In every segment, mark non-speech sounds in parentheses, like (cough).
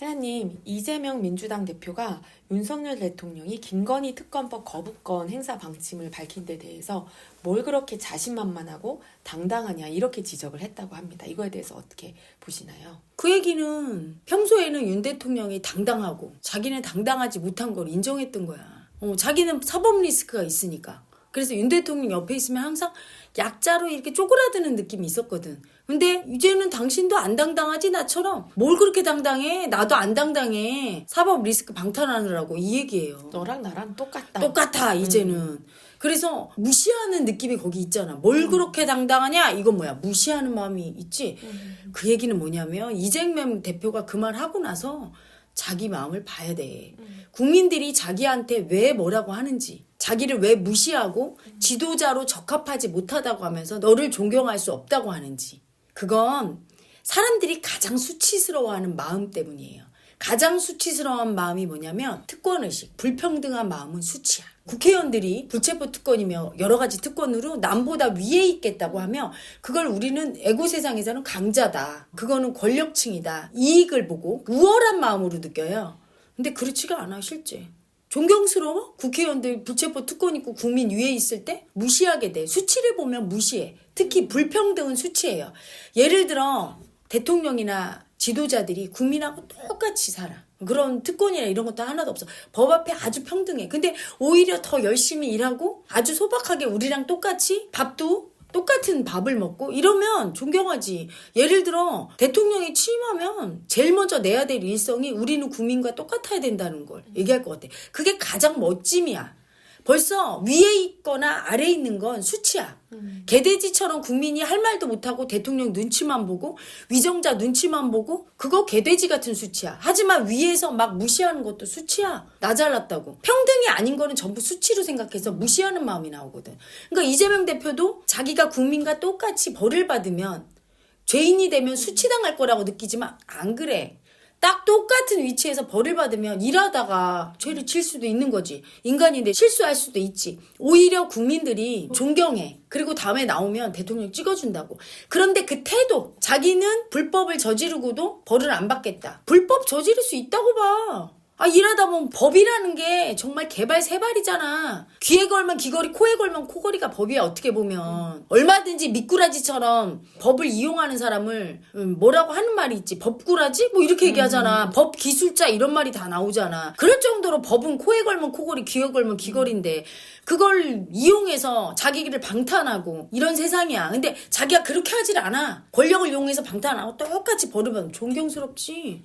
하나님, 이재명 민주당 대표가 윤석열 대통령이 김건희 특검법 거부권 행사 방침을 밝힌 데 대해서 뭘 그렇게 자신만만하고 당당하냐 이렇게 지적을 했다고 합니다. 이거에 대해서 어떻게 보시나요? 그 얘기는 평소에는 윤 대통령이 당당하고 자기는 당당하지 못한 걸 인정했던 거야. 어, 자기는 사법 리스크가 있으니까. 그래서 윤 대통령 옆에 있으면 항상 약자로 이렇게 쪼그라드는 느낌이 있었거든. 근데 이제는 당신도 안 당당하지 나처럼 뭘 그렇게 당당해? 나도 안 당당해. 사법 리스크 방탄하느라고 이 얘기예요. 너랑 나랑 똑같다. 똑같아 이제는. 그래서 무시하는 느낌이 거기 있잖아. 뭘 그렇게 당당하냐? 이건 뭐야? 무시하는 마음이 있지. 그 얘기는 뭐냐면 이재명 대표가 그 말 하고 나서 자기 마음을 봐야 돼. 국민들이 자기한테 왜 뭐라고 하는지, 자기를 왜 무시하고 지도자로 적합하지 못하다고 하면서 너를 존경할 수 없다고 하는지. 그건 사람들이 가장 수치스러워하는 마음 때문이에요. 가장 수치스러운 마음이 뭐냐면 특권의식, 불평등한 마음은 수치야. 국회의원들이 불체포 특권이며 여러 가지 특권으로 남보다 위에 있겠다고 하면 그걸 우리는 애고 세상에서는 강자다. 그거는 권력층이다. 이익을 보고 우월한 마음으로 느껴요. 근데 그렇지가 않아, 실제. 존경스러워? 국회의원들 불체포 특권 있고 국민 위에 있을 때 무시하게 돼. 수치를 보면 무시해. 특히 불평등은 수치예요. 예를 들어 대통령이나 지도자들이 국민하고 똑같이 살아. 그런 특권이나 이런 것도 하나도 없어. 법 앞에 아주 평등해. 근데 오히려 더 열심히 일하고 아주 소박하게 우리랑 똑같이 밥도 똑같은 밥을 먹고 이러면 존경하지. 예를 들어 대통령이 취임하면 제일 먼저 내야 될 일성이 우리는 국민과 똑같아야 된다는 걸 얘기할 것 같아. 그게 가장 멋짐이야. 벌써 위에 있거나 아래에 있는 건 수치야. 개돼지처럼 국민이 할 말도 못하고 대통령 눈치만 보고 위정자 눈치만 보고 그거 개돼지 같은 수치야. 하지만 위에서 막 무시하는 것도 수치야. 나 잘났다고. 평등이 아닌 거는 전부 수치로 생각해서 무시하는 마음이 나오거든. 그러니까 이재명 대표도 자기가 국민과 똑같이 벌을 받으면 죄인이 되면 수치당할 거라고 느끼지만 안 그래. 딱 똑같은 위치에서 벌을 받으면 일하다가 죄를 질 수도 있는 거지. 인간인데 실수할 수도 있지. 오히려 국민들이 존경해. 그리고 다음에 나오면 대통령 찍어준다고. 그런데 그 태도, 자기는 불법을 저지르고도 벌을 안 받겠다. 불법 저지를 수 있다고 봐. 아, 일하다 보면 법이라는 게 정말 개발 세발이잖아. 귀에 걸면 귀걸이, 코에 걸면 코걸이가 법이야, 어떻게 보면. 얼마든지 미꾸라지처럼 법을 이용하는 사람을 음, 뭐라고 하는 말이 있지. 법꾸라지? 뭐 이렇게 얘기하잖아. 법 기술자 이런 말이 다 나오잖아. 그럴 정도로 법은 코에 걸면 코걸이, 귀에 걸면 귀걸인데 그걸 이용해서 자기를 방탄하고 이런 세상이야. 근데 자기가 그렇게 하질 않아. 권력을 이용해서 방탄하고 똑같이 벌으면 존경스럽지.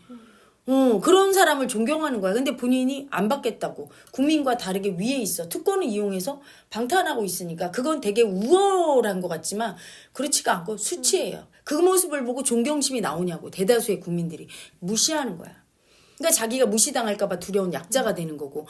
어, 그런 사람을 존경하는 거야. 근데 본인이 안 받겠다고. 국민과 다르게 위에 있어. 특권을 이용해서 방탄하고 있으니까 그건 되게 우월한 것 같지만 그렇지가 않고 수치예요. 그 모습을 보고 존경심이 나오냐고. 대다수의 국민들이 무시하는 거야. 그러니까 자기가 무시당할까봐 두려운 약자가 되는 거고.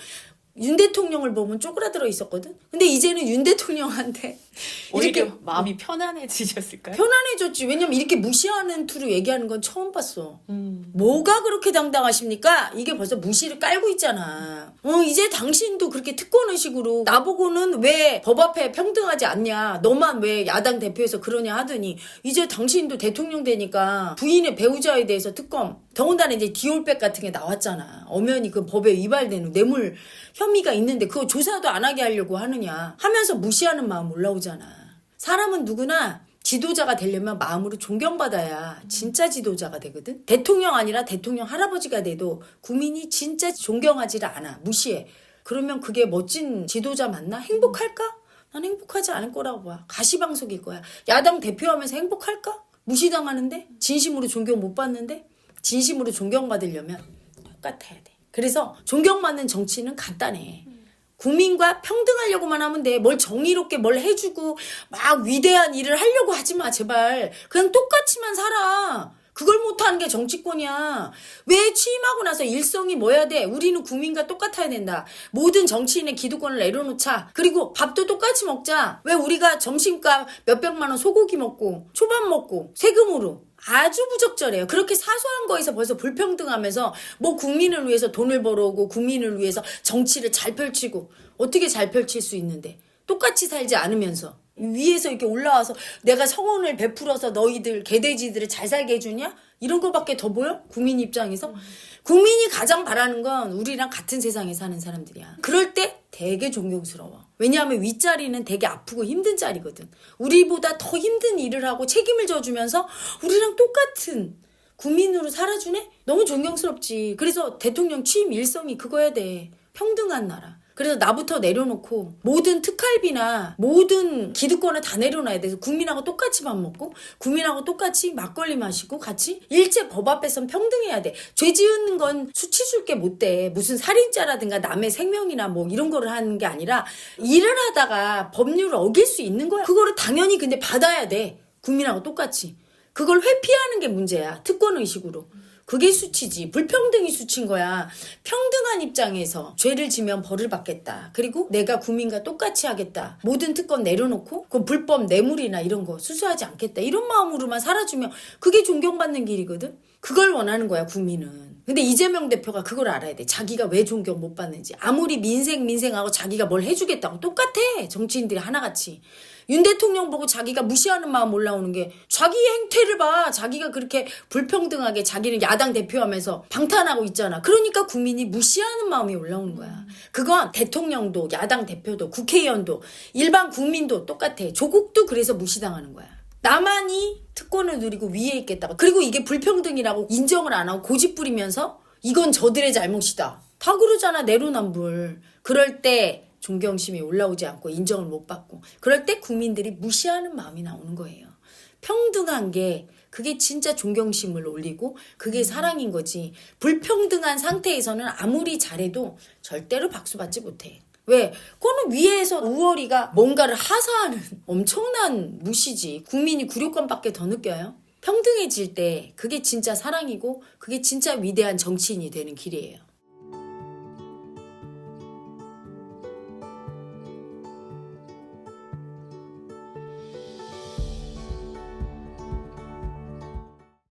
윤 대통령을 보면 쪼그라들어 있었거든? 근데 이제는 윤 대통령한테 (laughs) 이렇게 마음이 편안해지셨을까요? 편안해졌지. 왜냐면 이렇게 무시하는 투로 얘기하는 건 처음 봤어. 음. 뭐가 그렇게 당당하십니까? 이게 벌써 무시를 깔고 있잖아. 어, 이제 당신도 그렇게 특권의식으로 나보고는 왜 법 앞에 평등하지 않냐? 너만 왜 야당 대표에서 그러냐 하더니 이제 당신도 대통령 되니까 부인의 배우자에 대해서 특검 더군다나 이제 디올백 같은 게 나왔잖아. 엄연히 그 법에 위반되는 뇌물 혐 의가 있는데 그거 조사도 안 하게 하려고 하느냐 하면서 무시하는 마음 올라오잖아. 사람은 누구나 지도자가 되려면 마음으로 존경받아야 진짜 지도자가 되거든. 대통령 아니라 대통령 할아버지가 돼도 국민이 진짜 존경하지를 않아. 무시해. 그러면 그게 멋진 지도자 맞나? 행복할까? 난 행복하지 않을 거라고 봐. 가시방석일 거야. 야당 대표하면서 행복할까? 무시당하는데? 진심으로 존경 못 받는데? 진심으로 존경받으려면 똑같아야 돼. 그래서 존경받는 정치는 간단해. 국민과 평등하려고만 하면 돼. 뭘 정의롭게 뭘 해주고 막 위대한 일을 하려고 하지 마, 제발. 그냥 똑같이만 살아. 그걸 못하는 게 정치권이야. 왜 취임하고 나서 일성이 뭐야 돼? 우리는 국민과 똑같아야 된다. 모든 정치인의 기득권을 내려놓자. 그리고 밥도 똑같이 먹자. 왜 우리가 점심값 몇백만 원 소고기 먹고 초밥 먹고 세금으로 아주 부적절해요. 그렇게 사소한 거에서 벌써 불평등하면서 뭐 국민을 위해서 돈을 벌어오고 국민을 위해서 정치를 잘 펼치고 어떻게 잘 펼칠 수 있는데 똑같이 살지 않으면서 위에서 이렇게 올라와서 내가 성원을 베풀어서 너희들 개돼지들을 잘 살게 해주냐? 이런 거밖에 더 보여? 국민 입장에서? 국민이 가장 바라는 건 우리랑 같은 세상에 사는 사람들이야. 그럴 때 되게 존경스러워. 왜냐하면 윗자리는 되게 아프고 힘든 자리거든. 우리보다 더 힘든 일을 하고 책임을 져주면서 우리랑 똑같은 국민으로 살아주네? 너무 존경스럽지. 그래서 대통령 취임 일성이 그거야 돼. 평등한 나라. 그래서 나부터 내려놓고 모든 특활비나 모든 기득권을 다 내려놔야 돼서 국민하고 똑같이 밥 먹고 국민하고 똑같이 막걸리 마시고 같이 일제 법 앞에선 평등해야 돼. 죄 지은 건 수치 줄 게 못 돼. 무슨 살인자라든가 남의 생명이나 뭐 이런 거를 하는 게 아니라 일을 하다가 법률을 어길 수 있는 거야. 그거를 당연히 근데 받아야 돼. 국민하고 똑같이. 그걸 회피하는 게 문제야. 특권 의식으로. 그게 수치지. 불평등이 수치인 거야. 평등한 입장에서 죄를 지면 벌을 받겠다. 그리고 내가 국민과 똑같이 하겠다. 모든 특권 내려놓고 그 불법 뇌물이나 이런 거 수수하지 않겠다. 이런 마음으로만 살아주면 그게 존경받는 길이거든. 그걸 원하는 거야, 국민은. 근데 이재명 대표가 그걸 알아야 돼. 자기가 왜 존경 못 받는지. 아무리 민생 민생하고 자기가 뭘 해주겠다고 똑같아. 정치인들이 하나같이. 윤 대통령 보고 자기가 무시하는 마음 올라오는 게 자기 행태를 봐. 자기가 그렇게 불평등하게 자기는 야당 대표하면서 방탄하고 있잖아. 그러니까 국민이 무시하는 마음이 올라오는 거야. 그건 대통령도 야당 대표도 국회의원도 일반 국민도 똑같아. 조국도 그래서 무시당하는 거야. 나만이 특권을 누리고 위에 있겠다고. 그리고 이게 불평등이라고 인정을 안 하고 고집 부리면서 이건 저들의 잘못이다. 다 그러잖아, 내로남불. 그럴 때 존경심이 올라오지 않고 인정을 못 받고. 그럴 때 국민들이 무시하는 마음이 나오는 거예요. 평등한 게 그게 진짜 존경심을 올리고 그게 사랑인 거지. 불평등한 상태에서는 아무리 잘해도 절대로 박수 받지 못해. 왜? 그거는 위에서 우월이가 뭔가를 하사하는 엄청난 무시지. 국민이 굴욕감밖에 더 느껴요. 평등해질 때 그게 진짜 사랑이고 그게 진짜 위대한 정치인이 되는 길이에요.